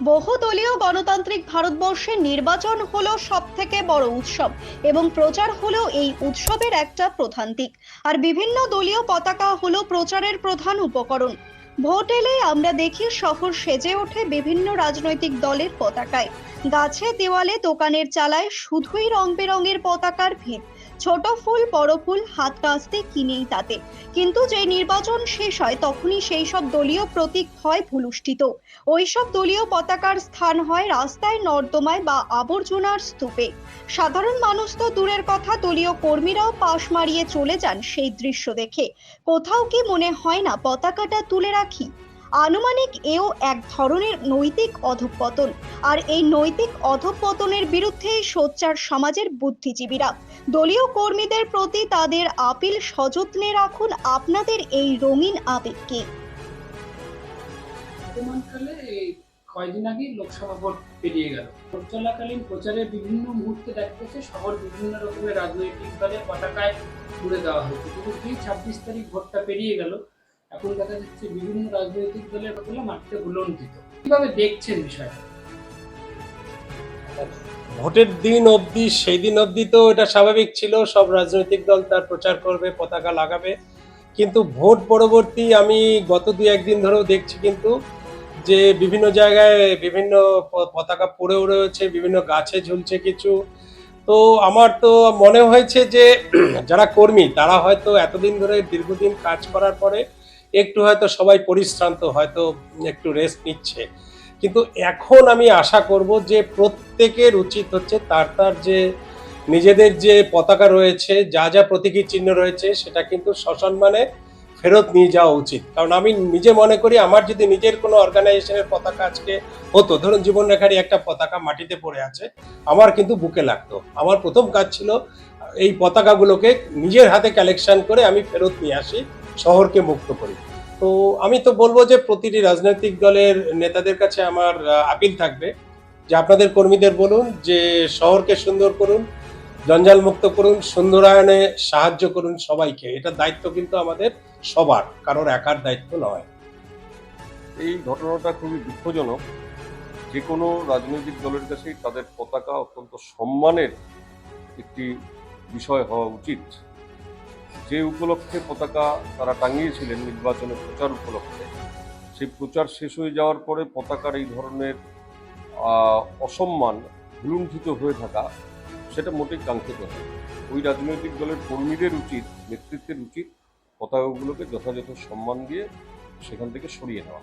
বহুদলীয় গণতান্ত্রিক ভারতবর্ষে নির্বাচন হলো সব থেকে বড় উৎসব এবং প্রচার হলো এই উৎসবের একটা প্রধান দিক। আর বিভিন্ন দলীয় পতাকা হলো প্রচারের প্রধান উপকরণ। ভোট এলে আমরা দেখি শহর সেজে ওঠে বিভিন্ন রাজনৈতিক দলের পতাকায়। গাছে দেওয়ালে দোকানের চালায় শুধুই রং বেরঙের পতাকার ভিড় ছোট ফুল, বড় ফুল, হাত কাস্তে কিনেই তাতে। কিন্তু যে নির্বাচন শেষ হয়, তখনই সেই সব দলীয় প্রতীক হয় ভুলুষ্ঠিত ওইসব দলীয় পতাকার স্থান হয় রাস্তায় নর্দমায় বা আবর্জনার স্তূপে। সাধারণ মানুষ তো দূরের কথা, দলীয় কর্মীরাও পাশ মারিয়ে চলে যান সেই দৃশ্য দেখে। কোথাও কি মনে হয় না, পতাকাটা তুলে রাখি? আনুমানিক এও এক ধরনের নৈতিক অধঃপতন। আর এই নৈতিক অধঃপতনের বিরুদ্ধেই সোচ্চার সমাজের বুদ্ধিজীবীরা। দলীয় কর্মীদের প্রতি তাদের আপিল সযত্নে রাখুন আপনাদের এই রঙিন আবেগকে। কয়দিন আগে লোকসভা ভোট পেরিয়ে গেল। ভোট চলাকালীন বিভিন্ন মুহূর্তে দেখা গেছে, শহর বিভিন্ন রকমের রাজনৈতিক পতাকায় তুলে দেওয়া হয়েছে। কিন্তু যেই ছাব্বিশ তারিখ ভোটটা পেরিয়ে গেল। এখন দেখা যাচ্ছে বিভিন্ন রাজনৈতিক দলের মাটিতে কীভাবে দেখছেন বিষয়টা? ভোটের দিন অবধি সেই দিন অবধি তো এটা স্বাভাবিক ছিল, সব রাজনৈতিক দল তার প্রচার করবে, পতাকা লাগাবে। কিন্তু ভোট পরবর্তী আমি গত দুই একদিন ধরেও দেখছি কিন্তু যে বিভিন্ন জায়গায় বিভিন্ন পতাকা পড়েও রয়েছে, বিভিন্ন গাছে ঝুলছে কিছু। তো আমার তো মনে হয়েছে যে, যারা কর্মী, তারা হয়তো এতদিন ধরে, দীর্ঘদিন কাজ করার পরে একটু হয়তো সবাই পরিশ্রান্ত, হয়তো একটু রেস্ট নিচ্ছে। কিন্তু এখন আমি আশা করব যে প্রত্যেকের উচিত হচ্ছে তার তার যে নিজেদের যে পতাকা রয়েছে, যা যা প্রতীকী চিহ্ন রয়েছে, সেটা কিন্তু সসম্মানে ফেরত নিয়ে যাওয়া উচিত। কারণ আমি নিজে মনে করি, আমার যদি নিজের কোনো অর্গানাইজেশনের পতাকা আজকে হতো, ধরুন জীবনরেখারই একটা পতাকা মাটিতে পড়ে আছে, আমার কিন্তু বুকে লাগতো। আমার প্রথম কাজ ছিল এই পতাকাগুলোকে নিজের হাতে কালেকশন করে আমি ফেরত নিয়ে আসি। শহরকে মুক্ত করি। তো আমি তো বলব যে প্রতিটি রাজনৈতিক দলের নেতাদের কাছে আমার আপিল থাকবে যে আপনাদের কর্মীদের বলুন যে শহরকে সুন্দর করুন, জঞ্জাল মুক্ত করুন, সুন্দরায়নে সাহায্য করুন সবাইকে। এটা দায়িত্ব কিন্তু আমাদের সবার, কারোর একার দায়িত্ব নয়। এই ঘটনাটা খুবই দুঃখজনক। যে কোনো রাজনৈতিক দলের কাছেই তাদের পতাকা অত্যন্ত সম্মানের একটি বিষয় হওয়া উচিত। যে উপলক্ষে পতাকা তারা টাঙিয়েছিলেন নির্বাচনের প্রচার উপলক্ষে, সেই প্রচার শেষ হয়ে যাওয়ার পরে পতাকার এই ধরনের অসম্মান লুণ্ঠিত হয়ে থাকা, সেটা মোটেই কাঙ্ক্ষিত নয়। ওই রাজনৈতিক দলের কর্মীদের উচিত, নেতৃত্বের উচিত পতাকাগুলোকে যথাযথ সম্মান দিয়ে সেখান থেকে সরিয়ে নেওয়া।